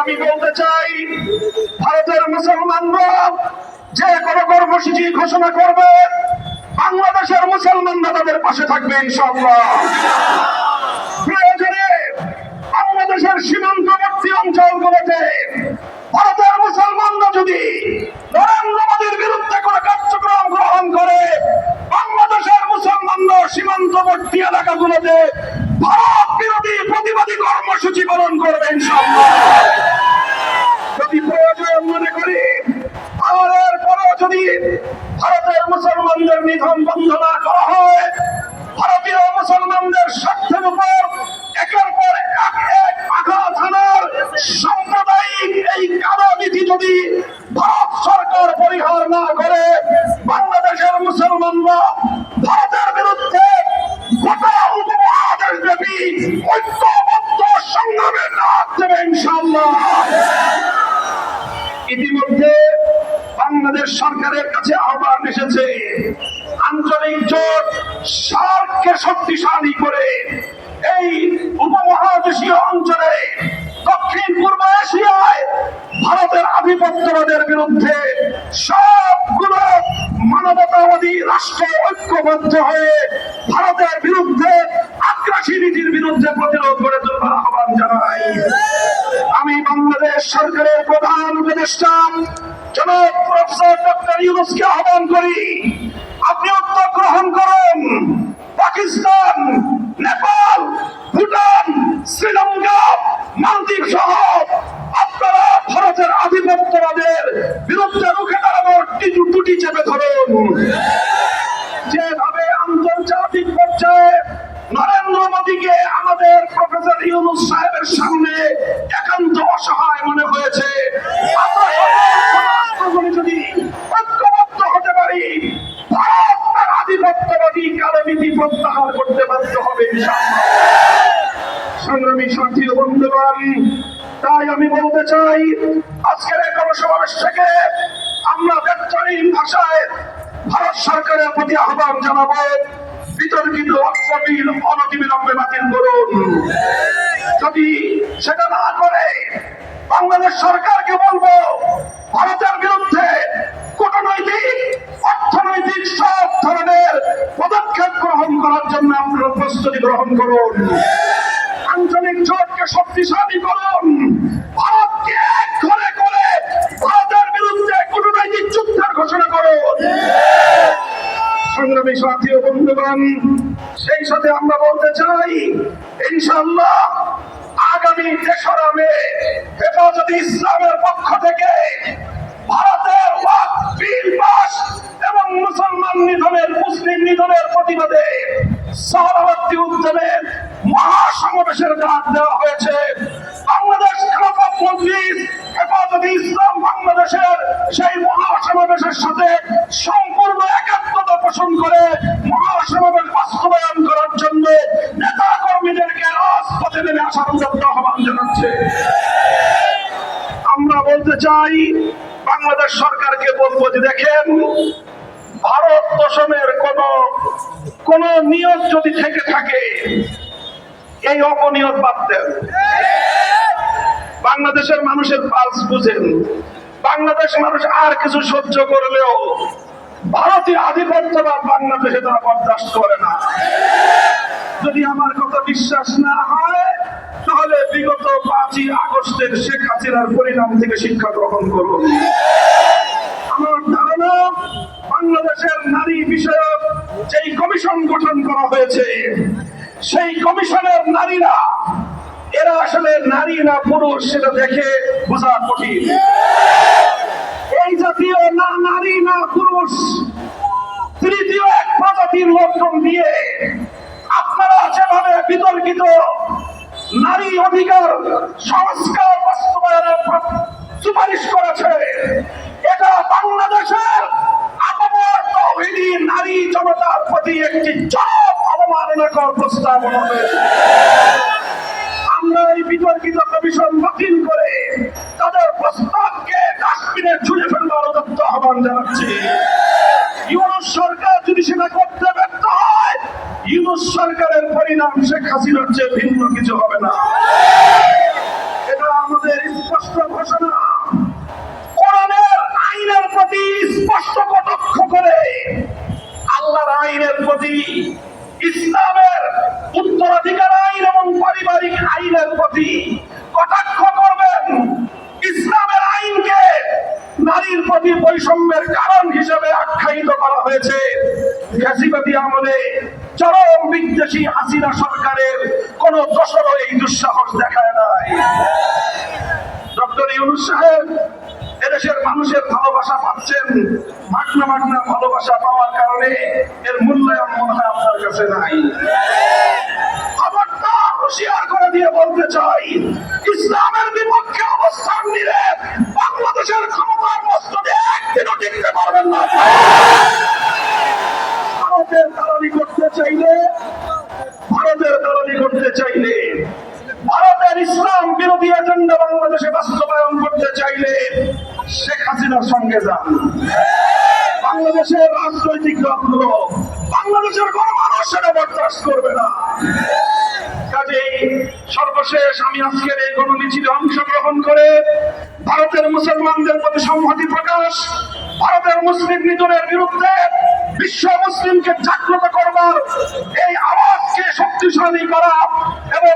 আমি বলতে চাই, ভারতের মুসলমানরা যে কোনো কর্মসূচি ঘোষণা করবে, বাংলাদেশের মুসলমানরা তাদের পাশে থাকবে, ইনশাআল্লাহ। প্রয়োজনে বাংলাদেশের সীমান্তবর্তী অঞ্চলগুলোতে ভারতের মুসলমানরা যদি নরেন্দ্র মোদীর বিরুদ্ধে কোনো কার্যক্রম গ্রহণ করে, বাংলাদেশের মুসলমানরা সীমান্তবর্তী এলাকাগুলোতে ভারত বিরোধী প্রতিবাদী কর্মসূচি পালন করবে ইনশাআল্লাহ। যদি প্রয়োজন মনে করি আর এরপরেও যদি ভারতের মুসলমানদের নিধন বন্ধ না করা হয়, ভারতীয় মুসলমানদের স্বার্থের উপর যদি ভারত সরকার পরিহার না করে বাংলাদেশের মুসলমানরা ভারতের বিরুদ্ধে গোটা উপমহাদেশ ব্যাপী ঐক্যবদ্ধ সংগ্রামের রাত দেবে ইতিমধ্যে বাংলাদেশ সরকারের কাছে আহ্বান এসেছে, আঞ্চলিক জোট সার্ককে শক্তিশালী করে ঐক্যবদ্ধ হয়ে ভারতের বিরুদ্ধে আগ্রাসী নীতির বিরুদ্ধে প্রতিরোধ করে তোলবার আহ্বান জানাই। আমি বাংলাদেশ সরকারের প্রধান উপদেষ্টা, জনাব প্রফেসর ডক্টর ইউনুসকে আহ্বান করি, আপনি উদ্যোগ গ্রহণ করুন। পাকিস্তান, নেপাল, ভুটান, শ্রীলঙ্কা, মালদ্বীপ সহ আপনারা ভারতের আধিপত্যবাদের বিরুদ্ধে রুখে দাঁড়ানোর টিটু চেপে ধরুন। মোদীকে আমাদের প্রফেসর ইউনুস সাহেবের সামনে একান্ত অসহায় মনে হয়েছে। যদি ঐক্যবদ্ধ হতে পারি আধিপত্যবাদী প্রত্যাহার করতে বাধ্য হবে সংগ্রামী সাথী বন্ধুগণ, তাই আমি বলতে চাই, আজকের এই থেকে আমরা ব্যক্তহীন ভাষায় ভারত সরকারের প্রতি আহ্বান জানাব। বিতর্কিত অক্ষবিল অনতিবিলম্বে বাতিল করুন। যদি সেটা না করে, বাংলাদেশ সরকারকে বলব, ভারতের বিরুদ্ধে কূটনৈতিক, অর্থনৈতিক সব ধরনের পদক্ষেপ গ্রহণ করার জন্য আপনারা প্রস্তুতি গ্রহণ করুন। আঞ্চলিক জোটকে শক্তিশালী করুন। ভারতকে এক করে করে ভারতের বিরুদ্ধে কূটনৈতিক যুদ্ধের ঘোষণা করুন। সংগ্রামী সাথী বন্ধুগণ, সেই সাথে আমরা বলতে চাই, ইনশাআল্লাহ আগামী তেসরা মে হেফাজতে ইসলামের পক্ষ থেকে ভারতের বিল পাস এবং মুসলমান নিধনের, মুসলিম নিধনের প্রতিবাদে সহরাবর্তী উদ্যমে মহাসমাবেশের ডাক দেওয়া হয়েছে। বাংলাদেশ খেলাফত মজলিস হেফাজতে ইসলাম বলতে চাই, বাংলাদেশ সরকারকে বলব যে দেখেন, ভারত দশমের কোন কোন নিয়ত যদি থেকে থাকে, এই অপনিয়ত দেন। বাংলাদেশের মানুষের পালস বুঝেন। বাংলাদেশ মানুষ আর কিছু সহ্য করলেও ভারতীয় আধিপত্যবাদ বাংলাদেশে তারা বরদাস্ত করে না। যদি আমার কথা বিশ্বাস না হয় বিগত পাঁচই আগস্টের শেখ হাসিনার পরিণাম থেকে শিক্ষা গ্রহণ করুন আমার ধারণা, বাংলাদেশের নারী বিষয়ক যেই কমিশন গঠন করা হয়েছে, সেই কমিশনের নারীরা, এরা আসলে নারী না পুরুষ সেটা দেখে বোঝা কঠিন। এই জাতীয় না নারী না পুরুষ, তৃতীয় এক প্রজাতির লক্ষণ দিয়ে আপনারা যেভাবে বিতর্কিত নারী অধিকার, সংস্কার বাস্তবায়নের সুপারিশ করেছে। এটা বাংলাদেশের নারী জনতার প্রতি একটি চরম অবমাননাকর প্রস্তাবনা হয়েছে আমরা এই বিতর্কিত কমিশন বাতিল করে তাদের প্রস্তাবকে ডাস্টবিনে ঝুলে ফেলবার আহ্বান জানাচ্ছি। ইউরোপ সরকার যদি সেটা করতে সরকারের পরিণাম শেখ হাসিনার চেয়ে ভিন্ন কিছু হবে না। এটা আমাদের স্পষ্ট ঘোষণা। আইনের প্রতি স্পষ্ট কটাক্ষ করে আল্লাহর আইনের প্রতি, ইসলামের উত্তরাধিকার আইন এবং পারিবারিক আইনের প্রতি কটাক্ষ করবেন। ইসলামের আইনকে নারীর প্রতি বৈষম্যের কারণ হিসেবে আখ্যায়িত করা হয়েছে। ফ্যাসিবাদী আমলে চরম বিদ্বেষী হাসিনা সরকারের কোন দোষরও এই দুঃসাহস দেখায় নাই। ডক্টর ইউনুস সাহেব, এদেশের মানুষের ভালোবাসা পাচ্ছেন। মাগনা মাগনা ভালোবাসা পাওয়ার কারণে এর মূল্যায়ন মনে হয় আপনার কাছে নাই। খবরদার হুঁশিয়ার করে দিয়ে বলতে চাই, ইসলামের বিপক্ষে অবস্থান নিলে বাংলাদেশের ক্ষমতার মস্তদে একদিনও টিকতে পারবেন না। ভারতের দালালি করতে চাইলে চাইলে ভারতের ইসলাম বিরোধী এজেন্ডা বাংলাদেশে বাস্তবায়ন করতে চাইলে শেখ হাসিনার সঙ্গে যান। বাংলাদেশের রাজনৈতিক দলগুলো বাংলাদেশের কোন মানুষ সেটা বরদাস্ত করবে না। কাজেই সর্বশেষ আমি আজকের এই গণমিছিলে অংশগ্রহণ করে ভারতের মুসলমানদের প্রতি সংহতি প্রকাশ, ভারতের মুসলিম নিধনের বিরুদ্ধে বিশ্ব মুসলিমকে জাগ্রত করবার এই আওয়াজকে শক্তিশালী করা এবং